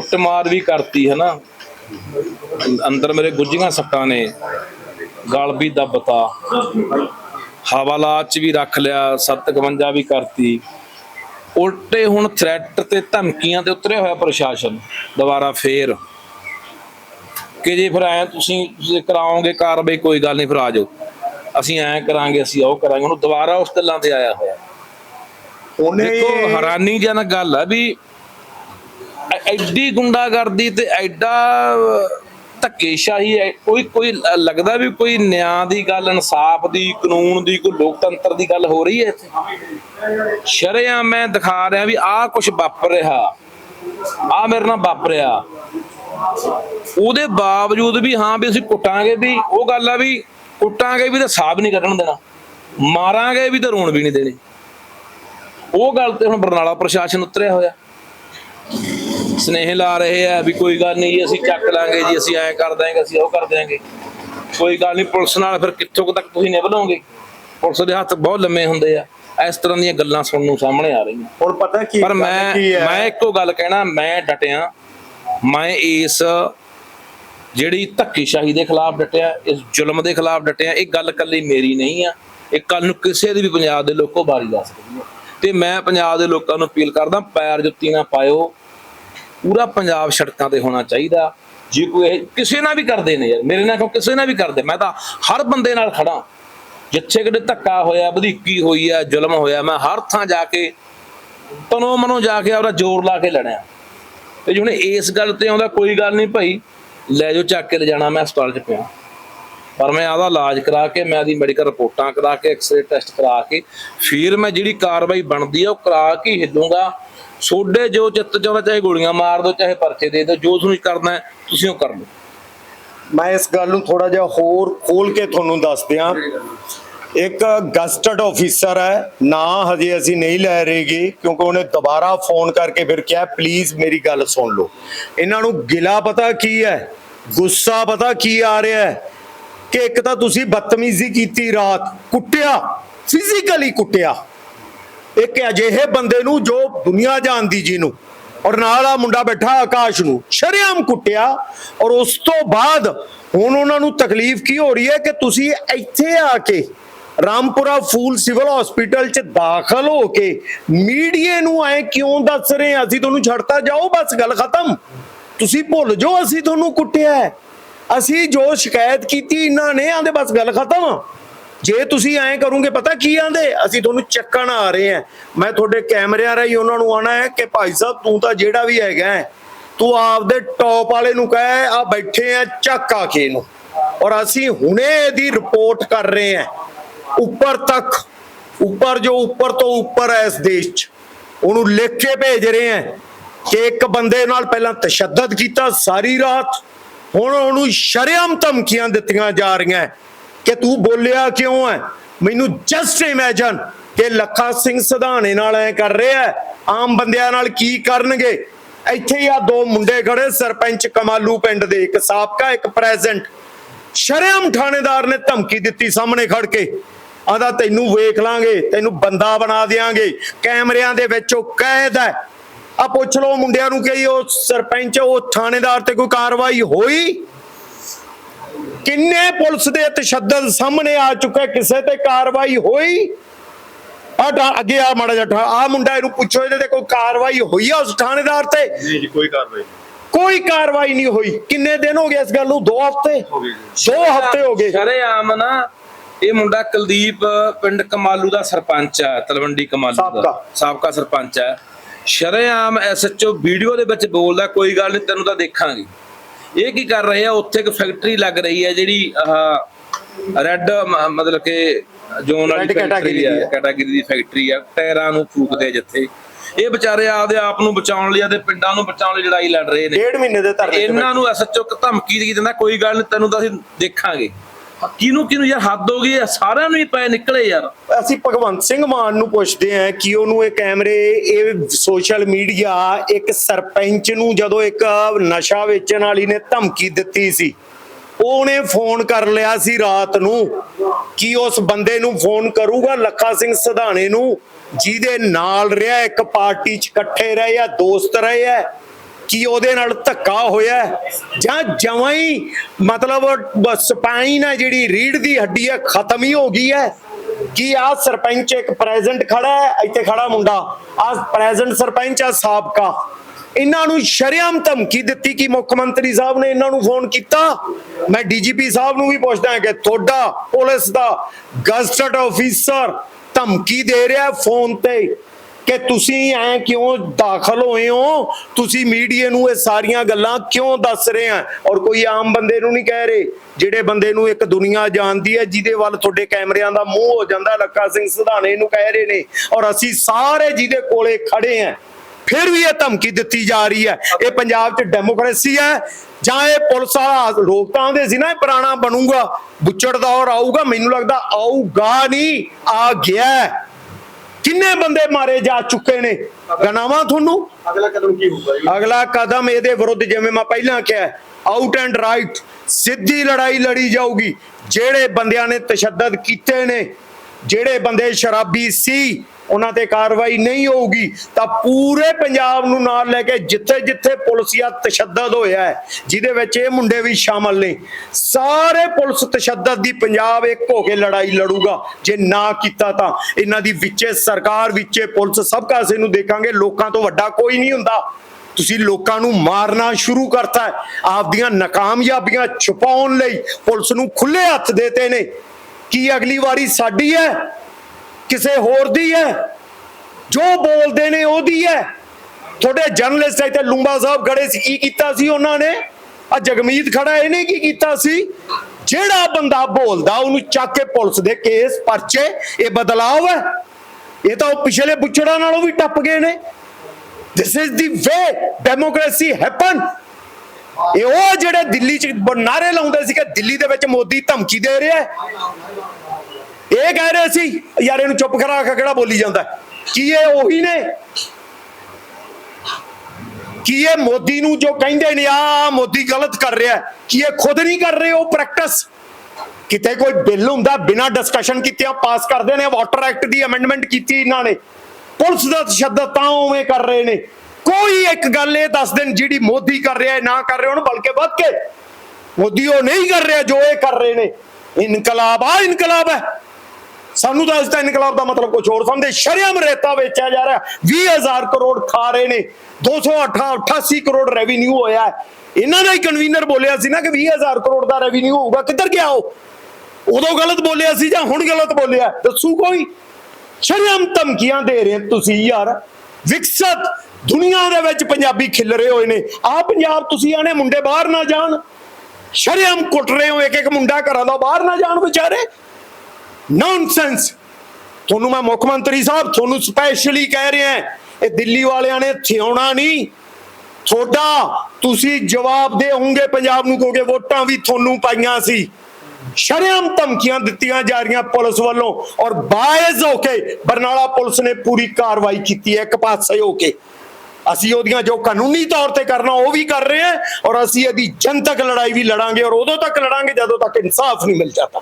ਕੁੱਟਮਾਰ ਵੀ ਕਰਤੀ ਹੈ ਨਾ। ਅੰਦਰ ਮੇਰੇ ਗੁੱਜੀਆਂ ਸੱਟਾਂ ਨੇ। ਗਲ ਵੀ ਦੱਬਤਾ ਹਵਾਲਾਤ ਚ ਵੀ ਰੱਖ ਲਿਆ 751 ਵੀ ਕਰਤੀ। ਉਲਟੇ ਹੁਣ ਥ੍ਰੈਟ ਤੇ ਧਮਕੀਆਂ ਤੇ ਉਤਰਿਆ ਹੋਇਆ ਪ੍ਰਸ਼ਾਸਨ। ਦੁਬਾਰਾ ਫੇਰ। ਕਿ ਜੇ ਫਿਰ ਐ ਤੁਸੀਂ ਤੁਸੀਂ ਕਰਾਓਗੇ ਕਾਰਵਾਈ ਕੋਈ ਗੱਲ ਨਹੀਂ ਫਿਰ ਆ ਜਾਓ। ਅਸੀਂ ਐ ਕਰਾਂਗੇ ਅਸੀਂ ਉਹ ਕਰਾਂਗੇ। ਹੁਣ ਦੁਬਾਰਾ ਉਸ ਗੱਲਾਂ ਤੇ ਆਇਆ ਹੋਇਆ। ਉਹਨੇ ਦੇਖੋ ਹੈਰਾਨੀਜਨਕ ਗੱਲ ਹੈ ਵੀ ਐਡੀ ਗੁੰਡਾਗਰਦੀ ਤੇ ਐਡਾ ਧੱਕੇਸ਼ਾਹੀ ਹੈ ਕੋਈ ਕੋਈ ਲੱਗਦਾ ਵੀ ਕੋਈ ਨਿਆਂ ਦੀ ਗੱਲ, ਇਨਸਾਫ ਦੀ, ਕਾਨੂੰਨ ਦੀ, ਕੋਈ ਲੋਕਤੰਤਰ ਦੀ ਗੱਲ ਹੋ ਰਹੀ ਹੈ ਇੱਥੇ? ਸ਼ਰਿਆਂ ਮੈਂ ਦਿਖਾ ਰਿਹਾ ਵੀ ਆਹ ਕੁਝ ਵਾਪਰ ਰਿਹਾ। ਆ ਮੇਰੇ ਨਾਲ ਵਾਪਰਿਆ ਉਹਦੇ ਬਾਵਜੂਦ ਵੀ ਹਾਂ ਵੀ ਅਸੀਂ ਕੁੱਟਾਂਗੇ ਵੀ, ਉਹ ਗੱਲ ਆ ਵੀ ਕੁੱਟਾਂਗੇ ਵੀ ਤਾਂ ਸਾਬ ਨਹੀਂ ਕੱਢਣ ਦੇਣਾ। ਮਾਰਾਂਗੇ ਵੀ ਤਾਂ ਰੋਣ ਵੀ ਨਹੀਂ ਦੇਣੀ। ਉਹ ਗੱਲ ਤੇ ਹੁਣ ਬਰਨਾਲਾ ਪ੍ਰਸ਼ਾਸਨ ਉਤਰਿਆ ਹੋਇਆ। ਸਨੇਹ ਲਾ ਰਹੇ ਆ ਵੀ ਕੋਈ ਗੱਲ ਨਹੀਂ ਅਸੀਂ ਚੱਕ ਲਾਂਗੇ ਜੀ ਅਸੀਂ ਐਂ ਕਰ ਦਾਂਗੇ ਅਸੀਂ ਉਹ ਕਰ ਦਾਂਗੇ ਕੋਈ ਗੱਲ ਨਹੀਂ ਪੁਲਿਸ ਨਾਲ ਫਿਰ ਕਿੱਥੋਂ ਤੱਕ ਤੁਸੀਂ ਨਿਭ ਲਓਗੇ ਪੁਲਿਸ ਦੇ ਹੱਥ ਬਹੁਤ ਲੰਮੇ ਹੁੰਦੇ ਆ। ਇਸ ਤਰ੍ਹਾਂ ਦੀਆਂ ਗੱਲਾਂ ਸੁਣਨ ਨੂੰ ਸਾਹਮਣੇ ਆ ਰਹੀਆਂ। ਹੁਣ ਪਤਾ ਕੀ ਪਰ ਮੈਂ? ਮੈਂ ਇੱਕੋ ਗੱਲ ਕਹਿਣਾ ਮੈਂ ਡਟਿਆ। ਮੈਂ ਇਸ ਜਿਹੜੀ ਧੱਕੇਸ਼ਾਹੀ ਦੇ ਖਿਲਾਫ ਡਟਿਆ ਇਸ ਜ਼ੁਲਮ ਦੇ ਖਿਲਾਫ ਡਟਿਆ ਇਹ ਗੱਲ ਕੱਲੀ ਮੇਰੀ ਨਹੀਂ ਆ। ਇਹ ਕੱਲ ਨੂੰ ਕਿਸੇ ਦੀ ਵੀ ਪੰਜਾਬ ਦੇ ਲੋਕੋ ਬਾਰੀ ਜਾ ਸਕਦੀ ਹੈ ਤੇ ਮੈਂ ਪੰਜਾਬ ਦੇ ਲੋਕਾਂ ਨੂੰ ਅਪੀਲ ਕਰਦਾ, ਪੈਰ ਜੁੱਤੀ ਨਾ ਪਾਇਓ। ਪੂਰਾ ਪੰਜਾਬ ਸੜਕਾਂ ਤੇ ਹੋਣਾ ਚਾਹੀਦਾ। ਜੇ ਕੋਈ ਇਹ- ਕਿਸੇ ਨਾਲ ਵੀ ਕਰਦੇ ਨੇ ਯਾਰ, ਮੇਰੇ ਨਾਲ ਕਿਉਂ ਕਿਸੇ ਨਾਲ ਵੀ ਕਰਦੇ? ਮੈਂ ਤਾਂ ਹਰ ਬੰਦੇ ਨਾਲ ਖੜਾ ਜਿੱਥੇ ਕਿਤੇ ਧੱਕਾ ਹੋਇਆ, ਵਧੀਕੀ ਹੋਈ ਆ, ਜ਼ੁਲਮ ਹੋਇਆ, ਮੈਂ ਹਰ ਥਾਂ ਜਾ ਕੇ, ਤਨੋ ਮਨੋ ਜਾ ਕੇ ਆਪਦਾ ਜ਼ੋਰ ਲਾ ਕੇ ਲੜਿਆ। ਤੇ ਜਿਹਨੇ ਇਸ ਗੱਲ ਤੇ ਆਉਂਦਾ ਕੋਈ ਗੱਲ ਨਹੀਂ, ਭਾਈ, ਲੈ ਜਾਓ, ਚੱਕ ਕੇ ਲੈ ਜਾਣਾ, ਮੈਂ ਹਸਪਤਾਲ 'ਚ ਪਿਆ। ਪਰ ਮੈਂ ਆਦਾ ਇਲਾਜ ਕਰਾ ਕੇ, ਮੈਂ ਆਦੀ ਮੈਡੀਕਲ ਰਿਪੋਰਟਾਂ ਕਰਾ ਕੇ ਐਕਸਰੇ ਟੈਸਟ ਕਰਾ ਕੇ, ਫਿਰ ਮੈਂ ਜਿਹੜੀ ਕਾਰਵਾਈ ਬਣਦੀ ਆ ਉਹ ਕਰਾ ਕੇ ਹੀ ਹਿੱਲੂੰਗਾ ਸੋਡੇ ਜੋ ਚਿੱਤ ਚਾਹੁੰਦਾ ਚਾਹੇ ਗੋਲੀਆਂ ਮਾਰ ਦਿਓ ਚਾਹੇ ਪਰਚੇ ਦੇ ਦਿਓ ਜੋ ਤੁਹਾਨੂੰ ਕਰਨਾ ਤੁਸੀਂ ਉਹ ਕਰ ਲਓ। ਮੈਂ ਇਸ ਗੱਲ ਨੂੰ ਥੋੜਾ ਜਿਹਾ ਹੋਰ ਖੋਲ ਕੇ ਤੁਹਾਨੂੰ ਦੱਸ ਦਿਆਂ। ਇੱਕ ਗਸਟਡ ਆਫੀਸਰ ਹੈ, ਨਾ ਹਜੇ ਅਸੀਂ ਨਹੀਂ ਲੈ ਰਹੇਗੇ ਕਿਉਂਕਿ ਉਹਨੇ ਦੁਬਾਰਾ ਫੋਨ ਕਰਕੇ ਫਿਰ ਕਿਹਾ ਪਲੀਜ਼ ਮੇਰੀ ਗੱਲ ਸੁਣ ਲਓ। ਇਹਨਾਂ ਨੂੰ ਗਿਲਾ ਪਤਾ ਕੀ ਹੈ, ਗੁੱਸਾ ਪਤਾ ਕੀ ਆ ਰਿਹਾ ਹੈ? ਕਿ ਇੱਕ ਤਾਂ ਤੁਸੀਂ ਬਦਤਮੀਜ਼ੀ ਕੀਤੀ ਰਾਤ, ਕੁੱਟਿਆ ਫਿਜ਼ੀਕਲੀ ਕੁੱਟਿਆ। ਇੱਕ ਅਜਿਹੇ ਬੰਦੇ ਨੂੰ ਜੋ ਦੁਨੀਆ ਜਾਣਦੀ ਜਿਹਨੂੰ ਔਰ ਨਾਲ ਆ ਮੁੰਡਾ ਬੈਠਾ ਆਕਾਸ਼ ਨੂੰ, ਸ਼ਰੇਆਮ ਕੁੱਟਿਆ, ਔਰ ਉਸ ਤੋਂ ਬਾਅਦ ਹੁਣ ਉਹਨਾਂ ਨੂੰ ਤਕਲੀਫ ਕੀ ਹੋ ਰਹੀ ਹੈ ਕਿ ਤੁਸੀਂ ਇੱਥੇ ਆ ਕੇ ਰਾਮਪੁਰਾ ਫੂਲ ਸਿਵਲ ਹਸਪੀਟਲ 'ਚ ਦਾਖਲ ਹੋ ਕੇ ਮੀਡੀਏ ਨੂੰ ਆਏ ਕਿਉਂ ਦੱਸ ਰਹੇ ਅਸੀਂ ਤੁਹਾਨੂੰ ਛੱਡਤਾ ਜਾਓ, ਬਸ ਗੱਲ ਖਤਮ। ਤੁਸੀਂ ਭੁੱਲ ਜਾਓ, ਅਸੀਂ ਤੁਹਾਨੂੰ ਕੁੱਟਿਆ ਹੈ। ਅਸੀਂ ਜੋ ਸ਼ਿਕਾਇਤ ਕੀਤੀ, ਇਹਨਾਂ ਨੇ ਆਂਦੇ ਬਸ ਗੱਲ ਖਤਮ। ਜੇ ਤੁਸੀਂ ਐਂ ਕਰੋਗੇ, ਪਤਾ ਕੀ ਆਂਦੇ? ਅਸੀਂ ਤੁਹਾਨੂੰ ਚੱਕਣ ਆ ਰਹੇ ਆ ਮੈਂ ਤੁਹਾਡੇ ਕੈਮਰਿਆਂ ਰਾਹੀਂ ਉਹਨਾਂ ਨੂੰ ਆਣਾ ਹੈ ਕਿ ਭਾਈ ਸਾਹਿਬ, ਤੂੰ ਤਾਂ ਜਿਹੜਾ ਵੀ ਹੈਗਾ ਤੂੰ ਆਪਦੇ ਟੌਪ ਵਾਲੇ ਨੂੰ ਕਹੇ, ਆ ਬੈਠੇ ਆ ਚੱਕ ਆ ਕੇ ਇਹਨੂੰ। ਔਰ ਅਸੀਂ ਹੁਣੇ ਇਹਦੀ ਰਿਪੋਰਟ ਕਰ ਰਹੇ ਆ ਉੱਪਰ ਤੱਕ, ਉੱਪਰ ਜੋ ਉੱਪਰ ਤੋਂ ਉੱਪਰ ਹੈ ਇਸ ਦੇਸ਼ 'ਚ, ਉਹਨੂੰ ਲਿਖ ਕੇ ਭੇਜ ਰਹੇ ਆ ਕਿ ਇੱਕ ਬੰਦੇ ਨਾਲ ਪਹਿਲਾਂ ਤਸ਼ੱਦਦ ਕੀਤਾ ਸਾਰੀ ਰਾਤ। ਹੁਣ ਉਹਨੂੰ ਸ਼ਰੇਆਮ ਧਮਕੀਆਂ ਦਿੱਤੀਆਂ ਜਾ ਰਹੀਆਂ ਕਿ ਤੂੰ ਬੋਲਿਆ ਕਿਉਂ ਹੈ? ਮੈਨੂੰ ਜਸਟ ਇਮੇਜਨ ਕਿ ਲੱਖਾ ਸਿੰਘ ਸਧਾਣੇ ਨਾਲ ਐ ਕਰ ਰਿਹਾ ਆਮ ਬੰਦਿਆਂ ਨਾਲ ਕੀ ਕਰਨਗੇ? ਇੱਥੇ ਹੀ ਆ ਦੋ ਮੁੰਡੇ ਖੜੇ, ਸਰਪੰਚ ਕਮਾਲੂ ਪਿੰਡ ਦੇ, ਇੱਕ ਸਾਬਕਾ, ਇੱਕ ਪ੍ਰੈਜ਼ੈਂਟ ਸ਼ਰੇਆਮ ਥਾਣੇਦਾਰ ਨੇ ਧਮਕੀ ਦਿੱਤੀ ਸਾਹਮਣੇ ਖੜ ਕੇ। ਆਦਾ ਤੈਨੂੰ ਵੇਖ ਲਾਂਗੇ, ਤੈਨੂੰ ਬੰਦਾ ਬਣਾ ਦੇਾਂਗੇ ਕੈਮਰਿਆਂ ਦੇ ਵਿੱਚ ਉਹ ਕੈਦ ਹੈ। ਆ ਪੁੱਛ ਲਓ ਮੁੰਡਿਆਂ ਨੂੰ ਕਿ ਉਹ ਸਰਪੰਚ ਉਹ ਥਾਣੇਦਾਰ ਤੇ ਕੋਈ ਕਾਰਵਾਈ ਹੋਈ? ਕਿੰਨੇ ਪੁਲਿਸ ਦੇ ਤਸ਼ੱਦਦ ਸਾਹਮਣੇ ਆ ਚੁੱਕਾ ਕਿਸੇ ਤੇ ਕਾਰਵਾਈ ਹੋਈ? ਆ ਅੱਗੇ ਆ ਮਾੜਾ ਜਿਹਾ ਆ ਮੁੰਡਾ ਇਹਨੂੰ ਪੁੱਛੋ ਇਹਦੇ ਤੇ ਕੋਈ ਕਾਰਵਾਈ ਹੋਈ ਆ ਉਸ ਥਾਣੇਦਾਰ ਤੇ? ਨਹੀਂ ਜੀ ਕੋਈ ਕਾਰਵਾਈ। ਕੋਈ ਕਾਰਵਾਈ ਨਹੀਂ ਹੋਈ। ਕਿੰਨੇ ਦਿਨ ਹੋ ਗਏ ਇਸ ਗੱਲ ਨੂੰ? 2 ਹਫ਼ਤੇ? ਹੋ ਗਏ ਦੋ ਹਫ਼ਤੇ ਹੋ ਗਏ। ਸ਼ਰੇਆਮ ਨਾ ਇਹ ਮੁੰਡਾ ਕੁਲਦੀਪ ਪਿੰਡ ਕਮਾਲੂ ਦਾ ਸਰਪੰਚ ਹੈ ਤਲਵੰਡੀ ਕਮਾਲੂ ਦਾ। ਸਾਬਕਾ। ਸਾਬਕਾ ਸਰਪੰਚ ਹੈ ਸ਼ਰੇਆਮ ਐਸਐਚਓ ਵੀਡੀਓ ਦੇ ਵਿੱਚ ਬੋਲਦਾ ਕੋਈ ਗੱਲ ਨਹੀਂ ਤੈਨੂੰ ਤਾਂ ਦੇਖਾਂਗੇ। ਇਹ ਕੀ ਕਰ ਰਹੇ ਆ? ਉੱਥੇ ਇੱਕ ਫੈਕਟਰੀ ਲੱਗ ਰਹੀ ਹੈ ਜਿਹੜੀ ਆਹ ਰੈੱਡ ਮਤਲਬ ਕਿ ਜ਼ੋਨ ਵਾਲੀ ਹੈ ਹੈ। ਕੈਟਾਗਰੀ ਦੀ ਫੈਕਟਰੀ ਹੈ ਟਾਇਰਾਂ ਨੂੰ ਫੂਕਦੇ ਜਿੱਥੇ। ਇਹ ਵਿਚਾਰੇ ਆਪਦੇ ਆਪ ਨੂੰ ਬਚਾਉਣ ਲਈ ਤੇ ਪਿੰਡਾਂ ਨੂੰ ਬਚਾਉਣ ਲਈ ਲੜਾਈ ਲੜ ਰਹੇ ਨੇ। ਡੇਢ ਮਹੀਨੇ ਦੇ ਧਰਨੇ ਇਹਨਾਂ ਨੂੰ ਐਸਐਚਓ ਧਮਕੀ ਦੀ ਦਿੰਦਾ ਕੋਈ ਗੱਲ ਨਹੀਂ ਤੈਨੂੰ ਤਾਂ ਅਸੀਂ ਦੇਖਾਂਗੇ। ਕਿਹਨੂੰ ਕਿਹਨੂੰ ਯਾਰ ਹੱਦ ਹੋ ਗਈ ਹੈ ਸਾਰਿਆਂ ਨੂੰ ਹੀ ਪੈ ਨਿਕਲੇ ਯਾਰ। ਅਸੀਂ ਭਗਵੰਤ ਸਿੰਘ ਮਾਨ ਨੂੰ ਪੁੱਛਦੇ ਹਾਂ ਕਿ ਉਹਨੂੰ ਇਹ ਕੈਮਰੇ, ਇਹ ਸੋਸ਼ਲ ਮੀਡੀਆ ਇੱਕ ਸਰਪੰਚ ਨੂੰ ਜਦੋਂ ਇੱਕ ਨਸ਼ਾ ਵੇਚਣ ਵਾਲੀ ਨੇ ਧਮਕੀ ਦਿੱਤੀ ਸੀ, ਉਹਨੇ ਫੋਨ ਕਰ ਲਿਆ ਸੀ ਰਾਤ ਨੂੰ ਕਿ ਉਸ ਬੰਦੇ ਨੂੰ ਫੋਨ ਕਰੂਗਾ ਲੱਖਾ ਸਿੰਘ ਸਧਾਣੇ ਨੂੰ, ਜਿਹਦੇ ਨਾਲ ਰਿਹਾ, ਇੱਕ ਪਾਰਟੀ 'ਚ ਇਕੱਠੇ ਰਹੇ ਆ, ਦੋਸਤ ਰਹੇ ਆ। ਕੀ ਉਹਦੇ ਨਾਲ ਧੱਕਾ ਹੋਇਆ ਜਾਂ ਜਮਾਂ ਹੀ ਮਤਲਬ ਸਪਾਈਨ ਹੈ ਜਿਹੜੀ ਰੀੜ ਦੀ ਹੱਡੀ ਹੈ ਖਤਮ ਹੀ ਹੋ ਗਈ ਹੈ? ਕੀ ਆ ਸਰਪੰਚ ਇੱਕ ਪ੍ਰੈਜ਼ੈਂਟ ਖੜਾ ਹੈ? ਇੱਥੇ ਖੜਾ ਮੁੰਡਾ। ਆ ਪ੍ਰੈਜ਼ੈਂਟ ਸਰਪੰਚ ਆ ਸਾਬਕਾ। ਇਹਨਾਂ ਨੂੰ ਸ਼ਰੇਆਮ ਧਮਕੀ ਦਿੱਤੀ ਕਿ ਮੁੱਖ ਮੰਤਰੀ ਸਾਹਿਬ ਨੇ ਇਹਨਾਂ ਨੂੰ ਫੋਨ ਕੀਤਾ। ਮੈਂ ਡੀਜੀਪੀ ਸਾਹਿਬ ਨੂੰ ਵੀ ਪੁੱਛਦਾ ਕਿ ਤੁਹਾਡਾ ਪੁਲਿਸ ਦਾ ਗਜ਼ਟਡ ਆਫੀਸਰ ਧਮਕੀ ਦੇ ਰਿਹਾ ਫੋਨ ਤੇ। ਕਿ ਤੁਸੀਂ ਐ ਕਿਉਂ ਦਾਖਲ ਹੋਏ ਹੋ? ਤੁਸੀਂ ਮੀਡੀਆ ਨੂੰ ਇਹ ਸਾਰੀਆਂ ਗੱਲਾਂ ਕਿਉਂ ਦੱਸ ਰਹੇ ਆ? ਔਰ ਕੋਈ ਆਮ ਬੰਦੇ ਨੂੰ ਨਹੀਂ ਕਹਿ ਰਹੇ, ਜਿਹੜੇ ਬੰਦੇ ਨੂੰ ਇੱਕ ਦੁਨੀਆ ਜਾਣਦੀ ਹੈ, ਜਿਹਦੇ ਵੱਲ ਤੁਹਾਡੇ ਕੈਮਰਿਆਂ ਦਾ ਮੂੰਹ ਹੋ ਜਾਂਦਾ, ਲੱਖਾ ਸਿੰਘ ਸਿਧਾਣੇ ਨੂੰ ਕਹਿ ਰਹੇ ਨੇ। ਔਰ ਅਸੀਂ ਸਾਰੇ ਜਿਹਦੇ ਕੋਲੇ ਖੜੇ ਆ, ਫਿਰ ਵੀ ਇਹ ਧਮਕੀ ਦਿੱਤੀ ਜਾ ਰਹੀ ਹੈ। ਇਹ ਪੰਜਾਬ 'ਚ ਡੈਮੋਕ੍ਰੇਸੀ ਹੈ, ਜਾਂ ਇਹ ਪੁਲਿਸ ਵਾਲਾ ਲੋਕ ਤਾਂ ਆਂਦੇ ਸੀ ਨਾ, ਇਹ ਪੁਰਾਣਾ ਬਣੂਗਾ, ਬੁੱਚੜ ਦੌਰ ਆਊਗਾ, ਮੈਨੂੰ ਲੱਗਦਾ ਆਊਗਾ ਨਹੀਂ, ਆ ਗਿਆ ਕਿੰਨੇ ਬੰਦੇ ਮਾਰੇ ਜਾ ਚੁੱਕੇ ਨੇ? ਗਨਾਵਾ ਤੁਹਾਨੂੰ? ਅਗਲਾ ਕਦਮ ਕੀ ਹੋਊਗਾ ਅਗਲਾ ਕਦਮ ਇਹਦੇ ਵਿਰੁੱਧ ਜਿਵੇਂ ਮੈਂ ਪਹਿਲਾਂ ਕਿਹਾ ਆਊਟ ਐਂਡ ਰਾਈਟ ਸਿੱਧੀ ਲੜਾਈ ਲੜੀ ਜਾਊਗੀ। ਜਿਹੜੇ ਬੰਦਿਆਂ ਨੇ ਤਸ਼ੱਦਦ ਕੀਤੇ ਨੇ ਜਿਹੜੇ ਬੰਦੇ ਸ਼ਰਾਬੀ ਸੀ, ਉਹਨਾਂ ਤੇ ਕਾਰਵਾਈ ਨਹੀਂ ਹੋਊਗੀ, ਤਾਂ ਪੂਰੇ ਪੰਜਾਬ ਨੂੰ ਨਾਲ ਲੈ ਕੇ ਜਿੱਥੇ ਜਿੱਥੇ ਪੁਲਿਸੀਆ ਤਸ਼ੱਦਦ ਹੋਇਆ ਹੈ, ਜਿਹਦੇ ਵਿੱਚ ਇਹ ਮੁੰਡੇ ਵੀ ਸ਼ਾਮਲ ਨੇ। ਸਾਰੇ ਪੁਲਿਸ ਤਸ਼ੱਦਦ ਦੀ ਪੰਜਾਬ ਇੱਕ ਹੋ ਕੇ ਲੜਾਈ ਲੜੂਗਾ। ਜੇ ਨਾ ਕੀਤਾ ਤਾਂ ਇਹਨਾਂ ਦੀ ਵਿੱਚੇ ਸਰਕਾਰ, ਵਿੱਚੇ ਪੁਲਿਸ, ਸਭ ਕਾਸੇ ਨੂੰ ਦੇਖਾਂਗੇ, ਲੋਕਾਂ ਤੋਂ ਵੱਡਾ ਕੋਈ ਨਹੀਂ ਹੁੰਦਾ। ਤੁਸੀਂ ਲੋਕਾਂ ਨੂੰ ਮਾਰਨਾ ਸ਼ੁਰੂ ਕਰਤਾ ਆਪਦੀਆਂ ਨਾਕਾਮਯਾਬੀਆਂ ਛੁਪਾਉਣ ਲਈ ਪੁਲਿਸ ਨੂੰ ਖੁੱਲੇ ਹੱਥ ਦੇਤੇ ਨੇ। ਕੀ ਅਗਲੀ ਵਾਰੀ ਸਾਡੀ ਹੈ? ਕਿਸੇ ਹੋਰ ਦੀ ਹੈ? ਜੋ ਬੋਲਦੇ ਨੇ ਉਹਦੀ ਹੈ। ਤੁਹਾਡੇ ਜਰਨਲਿਸਟ ਇੱਥੇ ਲੂੰਬਾ ਸਾਹਿਬ ਖੜੇ ਸੀ, ਕੀ ਕੀਤਾ ਸੀ ਉਹਨਾਂ ਨੇ? ਆ ਜਗਮੀਤ ਖੜਾ, ਇਹਨੇ ਕੀ ਕੀਤਾ ਸੀ? ਜਿਹੜਾ ਬੰਦਾ ਬੋਲਦਾ, ਉਹਨੂੰ ਚੱਕ ਕੇ ਪੁਲਿਸ ਦੇ ਕੇਸ ਪਰਚੇ, ਇਹ ਬਦਲਾਵ ਹੈ। ਇਹ ਤਾਂ ਉਹ ਪਿਛਲੇ ਬੁੱਚੜਾਂ ਨਾਲੋਂ ਵੀ ਟੱਪ ਗਏ ਨੇ। This is the way democracy happen ਇਹ ਉਹ ਜਿਹੜੇ ਦਿੱਲੀ ਚ ਨਾਰੇ ਲਾਉਂਦੇ ਸੀ ਕਿ ਦਿੱਲੀ ਦੇ ਵਿੱਚ ਮੋਦੀ ਧਮਕੀ ਦੇ ਰਿਹਾ ਇਹ ਕਹਿ ਰਹੇ ਸੀ, ਯਾਰ ਇਹਨੂੰ ਚੁੱਪ ਕਰਾ ਕੇ ਕਿਹੜਾ ਬੋਲੀ ਜਾਂਦਾ ਕੀ ਇਹ ਉਹੀ ਨੇ? ਕੀ ਇਹ ਮੋਦੀ ਨੂੰ ਜੋ ਕਹਿੰਦੇ ਨੇ ਆ ਮੋਦੀ ਗਲਤ ਕਰ ਰਿਹਾ ਕੀ ਇਹ ਖੁਦ ਨਹੀਂ ਕਰ ਰਹੇ ਉਹ ਪ੍ਰੈਕਟਿਸ ਕਿਤੇ ਕੋਈ ਬਿੱਲ ਹੁੰਦਾ, ਬਿਨਾਂ ਡਿਸਕਸ਼ਨ ਕੀਤਿਆਂ ਪਾਸ ਕਰਦੇ ਨੇ ਵਾਟਰ ਐਕਟ ਦੀ ਅਮੈਂਡਮੈਂਟ ਕੀਤੀ ਇਹਨਾਂ ਨੇ। ਪੁਲਿਸ ਦਾ ਤਸ਼ੱਦਦ ਤਾਂ ਉਵੇਂ ਕਰ ਰਹੇ ਨੇ। ਕੋਈ ਇੱਕ ਗੱਲ ਇਹ ਦੱਸ ਦੇਣ ਜਿਹੜੀ ਮੋਦੀ ਕਰ ਰਿਹਾ ਹੈ, ਨਾ ਕਰ ਰਿਹਾ ਉਹਨੂੰ, ਬਲਕਿ ਵੱਧ ਕੇ ਮੋਦੀ ਉਹ ਨਹੀਂ ਕਰ ਰਿਹਾ ਜੋ ਇਹ ਕਰ ਰਹੇ ਨੇ। ਇਨਕਲਾਬ ਆ ਇਨਕਲਾਬ ਹੈ। ਸਾਨੂੰ ਤਾਂ ਅੱਜ ਤਾਂ ਇਨਕਲਾਬ ਦਾ ਮਤਲਬ ਕੁਝ ਹੋਰ ਸਮਝਦੇ। ਸ਼ਰਿਆਮ ਰੇਤਾ ਵੇਚਿਆ ਜਾ ਰਿਹਾ। 20000 ਕਰੋੜ ਖਾ ਰਹੇ ਨੇ। 288 ਕਰੋੜ ਰੈਵਨਿਊ ਹੋਇਆ ਇਹਨਾਂ ਦਾ ਹੀ ਕਨਵੀਨਰ ਬੋਲਿਆ ਸੀ ਨਾ ਕਿ 20000 ਕਰੋੜ ਦਾ ਰੈਵਨਿਊ ਹੋਊਗਾ। ਕਿੱਧਰ ਗਿਆ ਉਹ? ਉਦੋਂ ਗਲਤ ਬੋਲਿਆ ਸੀ ਜਾਂ ਹੁਣ ਗਲਤ ਬੋਲਿਆ? ਦੱਸੂ ਕੋਈ? ਸ਼ਰਿਆਮ ਧਮਕੀਆਂ ਦੇ ਰਹੇ ਤੁਸੀਂ ਯਾਰ। ਵਿਕਸਤ ਦੁਨੀਆ ਦੇ ਵਿੱਚ ਪੰਜਾਬੀ ਖਿਲਰੇ ਹੋਏ ਨੇ। ਆ ਪੰਜਾਬ ਤੁਸੀਂ ਆਣੇ ਮੁੰਡੇ ਬਾਹਰ ਨਾ ਜਾਣ। ਸ਼ਰਿਆਮ ਕੁੱਟ ਰਹੇ ਹੋ ਇੱਕ ਇੱਕ ਮੁੰਡਾ ਘਰਾਂ ਦਾ ਬਾਹਰ ਨਾ ਜਾਣ ਵਿਚਾਰੇ। ਨੌਨਸੈਂਸ ਤੁਹਾਨੂੰ ਮੈਂ ਮੁੱਖ ਮੰਤਰੀ ਸਾਹਿਬ, ਤੁਹਾਨੂੰ ਸਪੈਸ਼ਲੀ ਕਹਿ ਰਿਹਾ ਇਹ ਦਿੱਲੀ ਵਾਲਿਆਂ ਨੇ ਥਿਉਣਾ ਨਹੀਂ। ਤੁਹਾਡਾ, ਤੁਸੀਂ ਜਵਾਬ ਦੇ ਹੋਗੇ ਪੰਜਾਬ ਨੂੰ, ਕਿਉਂਕਿ ਵੋਟਾਂ ਵੀ ਤੁਹਾਨੂੰ ਪਾਈਆਂ ਸੀ। ਸ਼ਰੇਆਮ ਧਮਕੀਆਂ ਦਿੱਤੀਆਂ ਜਾ ਰਹੀਆਂ ਪੁਲਿਸ ਵੱਲੋਂ ਔਰ ਬਾਇਜ਼ ਹੋ ਕੇ ਬਰਨਾਲਾ ਪੁਲਿਸ ਨੇ ਪੂਰੀ ਕਾਰਵਾਈ ਕੀਤੀ ਹੈ, ਇੱਕ ਪਾਸੇ ਹੋ ਕੇ। ਅਸੀਂ ਉਹਦੀਆਂ ਜੋ ਕਾਨੂੰਨੀ ਤੌਰ ਤੇ ਕਰਨਾ, ਉਹ ਵੀ ਕਰ ਰਹੇ ਹਾਂ ਔਰ ਅਸੀਂ ਇਹਦੀ ਜਨਤਕ ਲੜਾਈ ਵੀ ਲੜਾਂਗੇ ਔਰ ਉਦੋਂ ਤੱਕ ਲੜਾਂਗੇ ਜਦੋਂ ਤੱਕ ਇਨਸਾਫ ਨਹੀਂ ਮਿਲ ਜਾਂਦਾ।